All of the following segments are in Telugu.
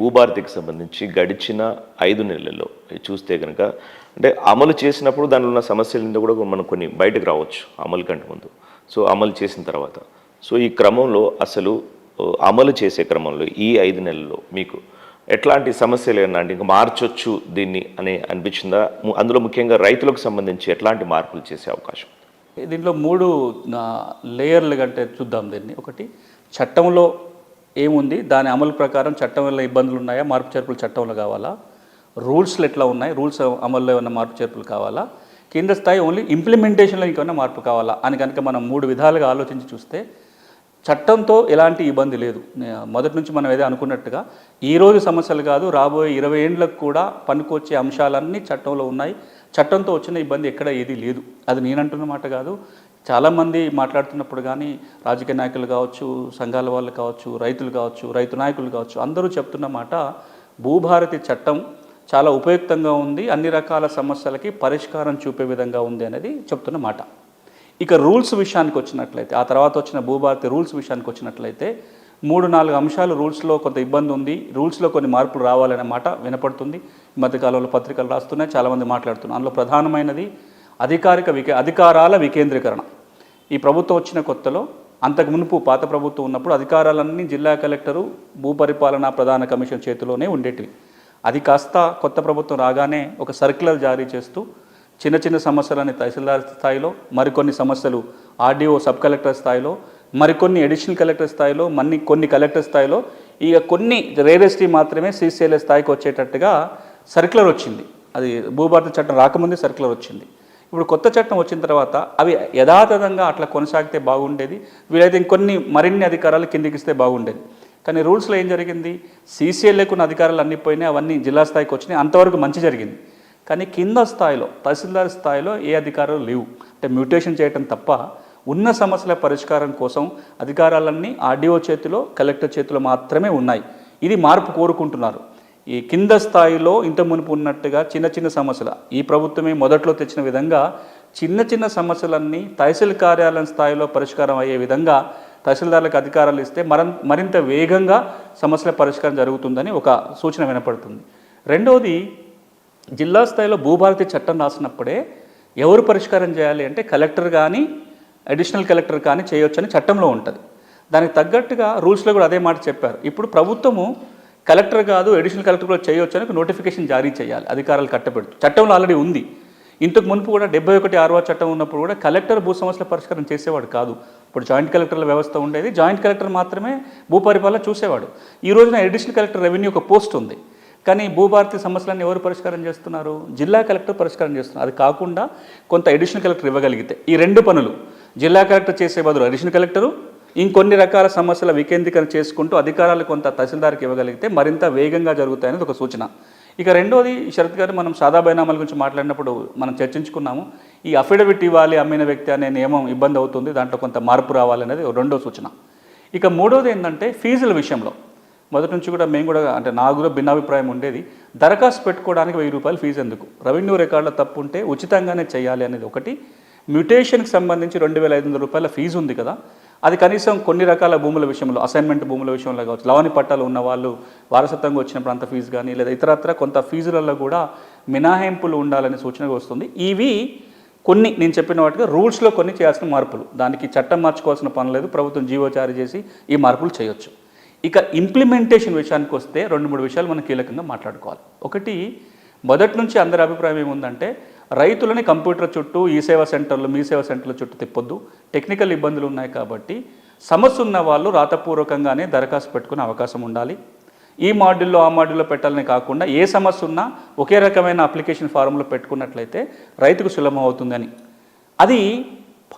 భూభారతికి సంబంధించి గడిచిన ఐదు నెలల్లో. చూస్తే కనుక అంటే అమలు చేసినప్పుడు దానిలో ఉన్న సమస్యల కూడా మనం కొన్ని బయటకు రావచ్చు అమలు కంటే ముందు. సో అమలు చేసిన తర్వాత. సో ఈ క్రమంలో అసలు అమలు చేసే క్రమంలో ఈ ఐదు నెలల్లో మీకు ఎట్లాంటి సమస్యలు ఏమన్నా అంటే ఇంకా మార్చొచ్చు దీన్ని అని అనిపించిందా? అందులో ముఖ్యంగా రైతులకు సంబంధించి ఎట్లాంటి మార్పులు చేసే అవకాశం దీంట్లో మూడు లేయర్లు కంటే చూద్దాం దీన్ని. ఒకటి చట్టంలో ఏముంది? దాని అమలు ప్రకారం చట్టం వల్ల ఇబ్బందులు ఉన్నాయా మార్పు చేర్పులు చట్టంలో కావాలా? రూల్స్లు ఎట్లా ఉన్నాయి? రూల్స్ అమల్లో ఏమైనా మార్పు చేర్పులు కావాలా? కింద స్థాయి ఓన్లీ ఇంప్లిమెంటేషన్లో ఇంకేమైనా మార్పు కావాలా? అని కనుక మనం మూడు విధాలుగా ఆలోచించి చూస్తే చట్టంతో ఎలాంటి ఇబ్బంది లేదు. మొదటి నుంచి మనం ఏదో అనుకున్నట్టుగా ఈ రోజు సమస్యలు కాదు రాబోయే ఇరవై ఏండ్లకు కూడా పనికొచ్చే అంశాలన్నీ చట్టంలో ఉన్నాయి. చట్టంతో వచ్చిన ఇబ్బంది ఎక్కడ ఏది లేదు. అది నేనంటున్న మాట కాదు. చాలామంది మాట్లాడుతున్నప్పుడు కానీ రాజకీయ నాయకులు కావచ్చు సంఘాల వాళ్ళు కావచ్చు రైతులు కావచ్చు రైతు నాయకులు కావచ్చు అందరూ చెప్తున్న మాట భూభారతి చట్టం చాలా ఉపయుక్తంగా ఉంది అన్ని రకాల సమస్యలకి పరిష్కారం చూపే విధంగా ఉంది అనేది చెప్తున్న మాట. ఇక రూల్స్ విషయానికి వచ్చినట్లయితే ఆ తర్వాత వచ్చిన భూభారతి రూల్స్ విషయానికి వచ్చినట్లయితే మూడు నాలుగు అంశాలు రూల్స్లో కొంత ఇబ్బంది ఉంది రూల్స్లో కొన్ని మార్పులు రావాలనే మాట వినపడుతుంది. ఈ మధ్యకాలంలో పత్రికలు రాస్తున్నాయి చాలామంది మాట్లాడుతున్నారు. అందులో ప్రధానమైనది అధికారిక వికే అధికారాల వికేంద్రీకరణ. ఈ ప్రభుత్వం వచ్చిన కొత్తలో అంతకు మునుపు పాత ప్రభుత్వం ఉన్నప్పుడు అధికారాలన్నీ జిల్లా కలెక్టరు భూపరిపాలన ప్రధాన కమిషన్ చేతిలోనే ఉండేటివి. అది కాస్త కొత్త ప్రభుత్వం రాగానే ఒక సర్క్యులర్ జారీ చేస్తూ చిన్న చిన్న సమస్యలని తహసీల్దార్ స్థాయిలో మరికొన్ని సమస్యలు ఆర్డీఓ సబ్ కలెక్టర్ స్థాయిలో మరికొన్ని అడిషనల్ కలెక్టర్ స్థాయిలో మన్ని కొన్ని కలెక్టర్ స్థాయిలో ఇక కొన్ని రేరెస్టీ మాత్రమే సీసీఎల్ఏ స్థాయికి వచ్చేటట్టుగా సర్క్యులర్ వచ్చింది. అది భూభారత చట్టం రాకముందే సర్క్యులర్ వచ్చింది. ఇప్పుడు కొత్త చట్టం వచ్చిన తర్వాత అవి యథాతథంగా అట్లా కొనసాగితే బాగుండేది. వీలైతే ఇంకొన్ని మరిన్ని అధికారాలు కిందికిస్తే బాగుండేది. కానీ రూల్స్లో ఏం జరిగింది? సీసీఎల్ఏకు ఉన్న అధికారాలు అన్ని పోయినాయి అవన్నీ జిల్లా స్థాయికి వచ్చినాయి అంతవరకు మంచి జరిగింది. కానీ కింద స్థాయిలో తహసీల్దార్ స్థాయిలో ఏ అధికారాలు లేవు. అంటే మ్యూటేషన్ చేయటం తప్ప ఉన్న సమస్యల పరిష్కారం కోసం అధికారాలన్నీ ఆర్డీఓ చేతిలో కలెక్టర్ చేతిలో మాత్రమే ఉన్నాయి. ఇది మార్పు కోరుకుంటున్నారు. ఈ కింద స్థాయిలో ఇంత మునుపు ఉన్నట్టుగా చిన్న చిన్న సమస్యలు. ఈ ప్రభుత్వమే మొదట్లో తెచ్చిన విధంగా చిన్న చిన్న సమస్యలన్నీ తహసీల్ కార్యాలయం స్థాయిలో పరిష్కారం అయ్యే విధంగా తహసీల్దార్లకు అధికారాలు ఇస్తే మరం మరింత వేగంగా సమస్యల పరిష్కారం జరుగుతుందని ఒక సూచన వినపడుతుంది. రెండవది జిల్లా స్థాయిలో భూభారతి చట్టం రాసినప్పుడే ఎవరు పరిష్కారం చేయాలి అంటే కలెక్టర్ కానీ అడిషనల్ కలెక్టర్ కానీ చేయొచ్చని చట్టంలో ఉంటుంది. దానికి తగ్గట్టుగా రూల్స్లో కూడా అదే మాట చెప్పారు. ఇప్పుడు ప్రభుత్వము కలెక్టర్ కాదు అడిషనల్ కలెక్టర్ కూడా చేయవచ్చు అని నోటిఫికేషన్ జారీ చేయాలి అధికారాలు కట్టబెడుతూ. చట్టంలో ఆల్రెడీ ఉంది. ఇంతకు మునుపు కూడా డెబ్బై ఒకటి ఆరవ చట్టం ఉన్నప్పుడు కూడా కలెక్టర్ భూ సమస్యల పరిష్కారం చేసేవాడు కాదు. ఇప్పుడు జాయింట్ కలెక్టర్ల వ్యవస్థ ఉండేది జాయింట్ కలెక్టర్ మాత్రమే భూ పరిపాలన చూసేవాడు. ఈ రోజున అడిషనల్ కలెక్టర్ రెవెన్యూ ఒక పోస్ట్ ఉంది. కానీ భూభారతి సమస్యలను ఎవరు పరిష్కారం చేస్తున్నారు? జిల్లా కలెక్టర్ పరిష్కారం చేస్తున్నారు. అది కాకుండా కొంత అడిషనల్ కలెక్టర్ ఇవ్వగలిగితే. ఈ రెండు పనులు జిల్లా కలెక్టర్ చేసే బదులు అడిషనల్ కలెక్టరు ఇంకొన్ని రకాల సమస్యల వికేంద్రీకరణ చేసుకుంటూ అధికారాలు కొంత తహసీల్దార్కి ఇవ్వగలిగితే మరింత వేగంగా జరుగుతాయనేది ఒక సూచన. ఇక రెండోది శరత్ గారు మనం సాదా బైనామాల గురించి మాట్లాడినప్పుడు మనం చర్చించుకున్నాము. ఈ అఫిడవిట్ ఇవ్వాలి అమ్మిన వ్యక్తి అనే నియమం ఇబ్బంది అవుతుంది దాంట్లో కొంత మార్పు రావాలనేది రెండో సూచన. ఇక మూడోది ఏంటంటే ఫీజుల విషయంలో. మొదటి నుంచి కూడా మేము కూడా అంటే నా కూడా భిన్నాభిప్రాయం ఉండేది. దరఖాస్తు పెట్టుకోవడానికి వెయ్యి రూపాయలు ఫీజు ఎందుకు? రెవెన్యూ రికార్డులో తప్పు ఉంటే ఉచితంగానే చేయాలి అనేది ఒకటి. మ్యూటేషన్కి సంబంధించి రెండు వేల ఐదు వందల రూపాయల ఫీజు ఉంది కదా. అది కనీసం కొన్ని రకాల భూముల విషయంలో అసైన్మెంట్ భూముల విషయంలో కావచ్చు. లవని పట్టాలు ఉన్న వాళ్ళు వారసత్వంగా వచ్చినప్పుడు అంత ఫీజు కానీ లేదా ఇతరత్ర కొంత ఫీజులలో కూడా మినహాయింపులు ఉండాలనే సూచన వస్తుంది. ఇవి కొన్ని నేను చెప్పిన వాటిగా రూల్స్లో కొన్ని చేయాల్సిన మార్పులు. దానికి చట్టం మార్చుకోవాల్సిన పని లేదు. ప్రభుత్వం జీవో జారీ చేసి ఈ మార్పులు చేయొచ్చు. ఇక ఇంప్లిమెంటేషన్ విషయానికి వస్తే రెండు మూడు విషయాలు మనం కీలకంగా మాట్లాడుకోవాలి. ఒకటి మొదటి నుంచి అందరి అభిప్రాయం ఏముందంటే రైతులని కంప్యూటర్ చుట్టూ ఈ సేవా సెంటర్లు మీ సేవా సెంటర్ల చుట్టూ తిప్పొద్దు. టెక్నికల్ ఇబ్బందులు ఉన్నాయి కాబట్టి సమస్య ఉన్న వాళ్ళు రాతపూర్వకంగానే దరఖాస్తు పెట్టుకునే అవకాశం ఉండాలి. ఈ మాడ్యూల్లో ఆ మాడ్యూల్లో పెట్టాలని కాకుండా ఏ సమస్య ఉన్నా ఒకే రకమైన అప్లికేషన్ ఫారంలో పెట్టుకున్నట్లయితే రైతుకు సులభం అవుతుందని. అది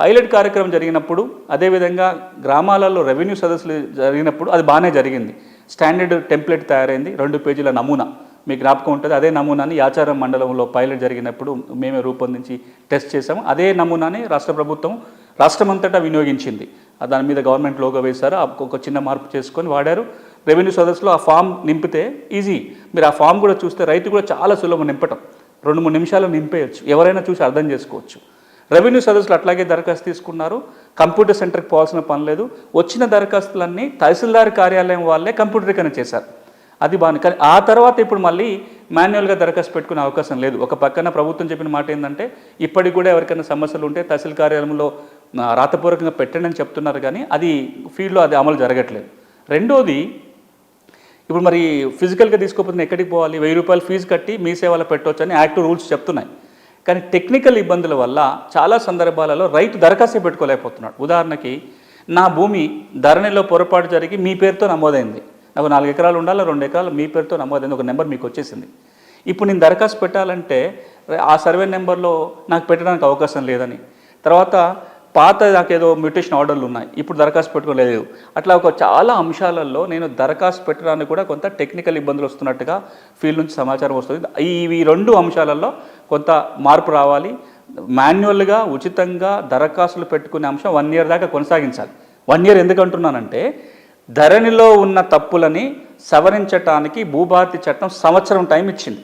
పైలట్ కార్యక్రమం జరిగినప్పుడు అదేవిధంగా గ్రామాలలో రెవెన్యూ సదస్సులు జరిగినప్పుడు అది బాగానే జరిగింది. స్టాండర్డ్ టెంప్లెట్ తయారైంది రెండు పేజీల నమూనా. మీ జ్ఞాపకం ఉంటుంది. అదే నమూనాని యాచారం మండలంలో పైలట్ జరిగినప్పుడు మేమే రూపొందించి టెస్ట్ చేసాము అదే నమూనాని రాష్ట్ర ప్రభుత్వం రాష్ట్రమంతటా వినియోగించింది. దాని మీద గవర్నమెంట్ లోగో వేశారు. ఆ ఒక చిన్న మార్పు చేసుకొని వాడారు. రెవెన్యూ సదస్సులో ఆ ఫామ్ నింపితే ఈజీ. మీరు ఆ ఫామ్ కూడా చూస్తే రైతు కూడా చాలా సులభం నింపటం. రెండు మూడు నిమిషాలు నింపేయచ్చు. ఎవరైనా చూసి అర్థం చేసుకోవచ్చు. రెవెన్యూ సదస్సులు అట్లాగే దరఖాస్తు తీసుకున్నారు. కంప్యూటర్ సెంటర్కి పోవాల్సిన పని లేదు. వచ్చిన దరఖాస్తులన్నీ తహసీల్దార్ కార్యాలయం వాళ్ళే కంప్యూటరీకరణ చేశారు. అది బాగుంది కానీ ఆ తర్వాత ఇప్పుడు మళ్ళీ మాన్యువల్గా దరఖాస్తు పెట్టుకునే అవకాశం లేదు. ఒక పక్కన ప్రభుత్వం చెప్పిన మాట ఏంటంటే ఇప్పటికి కూడా ఎవరికైనా సమస్యలు ఉంటే తహసీల్ కార్యాలయంలో రాతపూర్వకంగా పెట్టండి అని చెప్తున్నారు కానీ అది ఫీల్డ్లో అది అమలు జరగట్లేదు. రెండోది ఇప్పుడు మరి ఫిజికల్గా తీసుకోకపోతే ఎక్కడికి పోవాలి? వెయ్యి రూపాయలు ఫీజు కట్టి మీ సేవలో పెట్టవచ్చు అని యాక్ట్ రూల్స్ చెప్తున్నాయి. కానీ టెక్నికల్ ఇబ్బందుల వల్ల చాలా సందర్భాలలో రైతు దరఖాస్తు పెట్టుకోలేకపోతున్నాడు. ఉదాహరణకి నా భూమి ధరణిలో పొరపాటు జరిగి మీ పేరుతో నమోదైంది. నాకు నాలుగు ఎకరాలు ఉండాలి రెండు ఎకరాలు మీ పేరుతో నమోదైంది ఒక నెంబర్ మీకు వచ్చేసింది. ఇప్పుడు నేను దరఖాస్తు పెట్టాలంటే ఆ సర్వే నెంబర్లో నాకు పెట్టడానికి అవకాశం లేదని. తర్వాత పాత నాకేదో మ్యూటేషన్ ఆర్డర్లు ఉన్నాయి ఇప్పుడు దరఖాస్తు పెట్టుకోలేదు అట్లా ఒక చాలా అంశాలలో నేను దరఖాస్తు పెట్టడానికి కూడా కొంత టెక్నికల్ ఇబ్బందులు వస్తున్నట్టుగా ఫీల్డ్ నుంచి సమాచారం వస్తుంది. ఈ రెండు అంశాలలో కొంత మార్పు రావాలి. మాన్యువల్గా ఉచితంగా దరఖాస్తులు పెట్టుకునే అంశం వన్ ఇయర్ దాకా కొనసాగించాలి. వన్ ఇయర్ ఎందుకు అంటున్నానంటే ధరణిలో ఉన్న తప్పులని సవరించటానికి భూభారతి చట్టం సంవత్సరం టైం ఇచ్చింది.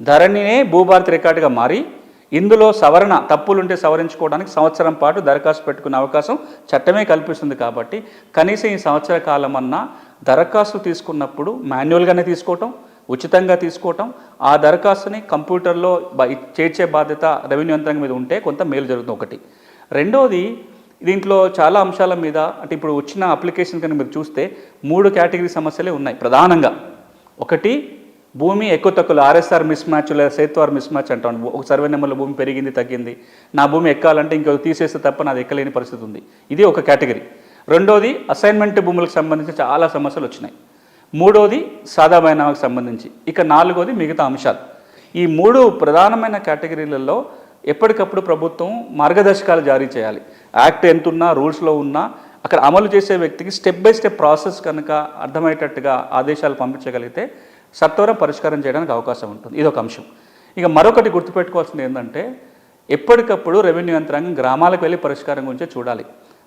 ధరణినే భూభారతి రికార్డుగా మారి ఇందులో సవరణ తప్పులుంటే సవరించుకోవడానికి సంవత్సరం పాటు దరఖాస్తు పెట్టుకునే అవకాశం చట్టమే కల్పిస్తుంది కాబట్టి కనీసం ఈ సంవత్సర కాలం అన్నా దరఖాస్తు తీసుకున్నప్పుడు మాన్యువల్గానే తీసుకోవటం ఉచితంగా తీసుకోవటం ఆ దరఖాస్తుని కంప్యూటర్లో చేర్చే బాధ్యత రెవెన్యూ యంత్రాంగం మీద ఉంటే కొంత మేలు జరుగుతుంది ఒకటి. రెండోది దీంట్లో చాలా అంశాల మీద అంటే ఇప్పుడు వచ్చిన అప్లికేషన్ కనుక మీరు చూస్తే మూడు కేటగిరీ సమస్యలే ఉన్నాయి ప్రధానంగా. ఒకటి భూమి ఎక్కువ తక్కువలు ఆర్ఎస్ఆర్ మిస్ మ్యాచ్ లేదా సేత్వార్ మిస్ మ్యాచ్ అంటాం. ఒక సర్వే నెంబర్లో భూమి పెరిగింది తగ్గింది. నా భూమి ఎక్కాలంటే ఇంకొక తీసేస్తే తప్ప నాది ఎక్కలేని పరిస్థితి ఉంది. ఇది ఒక కేటగిరీ. రెండోది అసైన్మెంట్ భూములకు సంబంధించి చాలా సమస్యలు వచ్చినాయి. మూడోది సాదా బైనామాకు సంబంధించి. ఇక నాలుగోది మిగతా అంశాలు. ఈ మూడు ప్రధానమైన కేటగిరీలలో ఎప్పటికప్పుడు ప్రభుత్వం మార్గదర్శకాలు జారీ చేయాలి. యాక్ట్ ఎంత ఉన్నా రూల్స్లో ఉన్నా అక్కడ అమలు చేసే వ్యక్తికి స్టెప్ బై స్టెప్ ప్రాసెస్ కనుక అర్థమయ్యేటట్టుగా ఆదేశాలు పంపించగలిగితే సత్వరం పరిష్కారం చేయడానికి అవకాశం ఉంటుంది. ఇది ఒక అంశం. ఇక మరొకటి గుర్తుపెట్టుకోవాల్సింది ఏంటంటే ఎప్పటికప్పుడు రెవెన్యూ యంత్రాంగం గ్రామాలకు వెళ్ళి పరిష్కారం గురించి చూడాలి.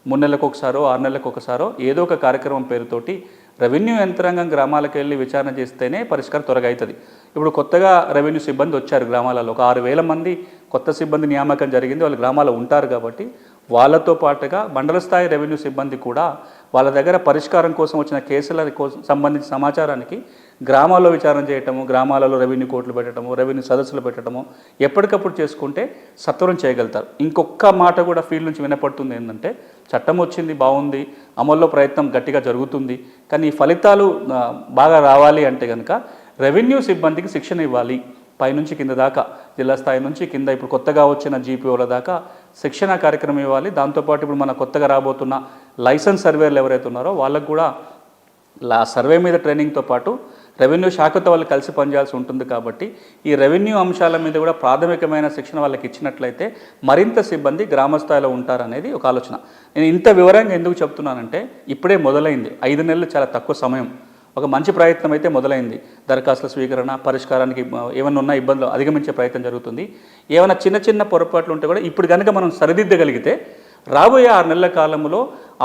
మూడు నెలలకు ఒకసారో ఆరు నెలలకు ఒకసారో ఏదో ఒక కార్యక్రమం పేరుతోటి రెవెన్యూ యంత్రాంగం గ్రామాలకు వెళ్ళి విచారణ చేస్తేనే పరిష్కారం త్వరగా అవుతుంది ఇప్పుడు కొత్తగా రెవెన్యూ సిబ్బంది వచ్చారు గ్రామాలలో. ఒక ఆరు వేల మంది కొత్త సిబ్బంది నియామకం జరిగింది. వాళ్ళు గ్రామాల్లో ఉంటారు కాబట్టి వాళ్ళతో పాటుగా మండల స్థాయి రెవెన్యూ సిబ్బంది కూడా వాళ్ళ దగ్గర పరిష్కారం కోసం వచ్చిన కేసుల కోసం సంబంధించిన సమాచారానికి గ్రామాల్లో విచారణ చేయటము గ్రామాలలో రెవెన్యూ కోర్టులు పెట్టడము రెవెన్యూ సదస్సులు పెట్టడము ఎప్పటికప్పుడు చేసుకుంటే సత్వరం చేయగలుగుతారు. ఇంకొక మాట కూడా ఫీల్డ్ నుంచి వినపడుతుంది ఏంటంటే చట్టం వచ్చింది బాగుంది అమల్లో ప్రయత్నం గట్టిగా జరుగుతుంది కానీ ఈ ఫలితాలు బాగా రావాలి అంటే కనుక రెవెన్యూ సిబ్బందికి శిక్షణ ఇవ్వాలి. పైనుంచి కింద దాకా జిల్లా స్థాయి నుంచి కింద ఇప్పుడు కొత్తగా వచ్చిన జీపీఓల దాకా శిక్షణ కార్యక్రమం ఇవ్వాలి. దాంతోపాటు ఇప్పుడు మన కొత్తగా రాబోతున్న లైసెన్స్ సర్వేలు ఎవరైతే ఉన్నారో వాళ్ళకు కూడా లా సర్వే మీద ట్రైనింగ్తో పాటు రెవెన్యూ శాఖతో వాళ్ళు కలిసి పనిచేయాల్సి ఉంటుంది కాబట్టి ఈ రెవెన్యూ అంశాల మీద కూడా ప్రాథమికమైన శిక్షణ వాళ్ళకి ఇచ్చినట్లయితే మరింత సిబ్బంది గ్రామ స్థాయిలో ఉంటారనేది ఒక ఆలోచన. నేను ఇంత వివరంగా ఎందుకు చెప్తున్నానంటే ఇప్పుడే మొదలైంది. ఐదు నెలలు చాలా తక్కువ సమయం. ఒక మంచి ప్రయత్నం అయితే మొదలైంది. దరఖాస్తుల స్వీకరణ పరిష్కారానికి ఏమైనా ఉన్న ఇబ్బందులు అధిగమించే ప్రయత్నం జరుగుతుంది. ఏమైనా చిన్న చిన్న పొరపాట్లు ఉంటే కూడా ఇప్పుడు కనుక మనం సరిదిద్దగలిగితే రాబోయే ఆరు నెలల కాలంలో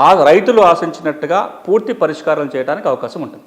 ఆ రైతులు ఆశించినట్టుగా పూర్తి పరిష్కారం చేయడానికి అవకాశం ఉంటుంది.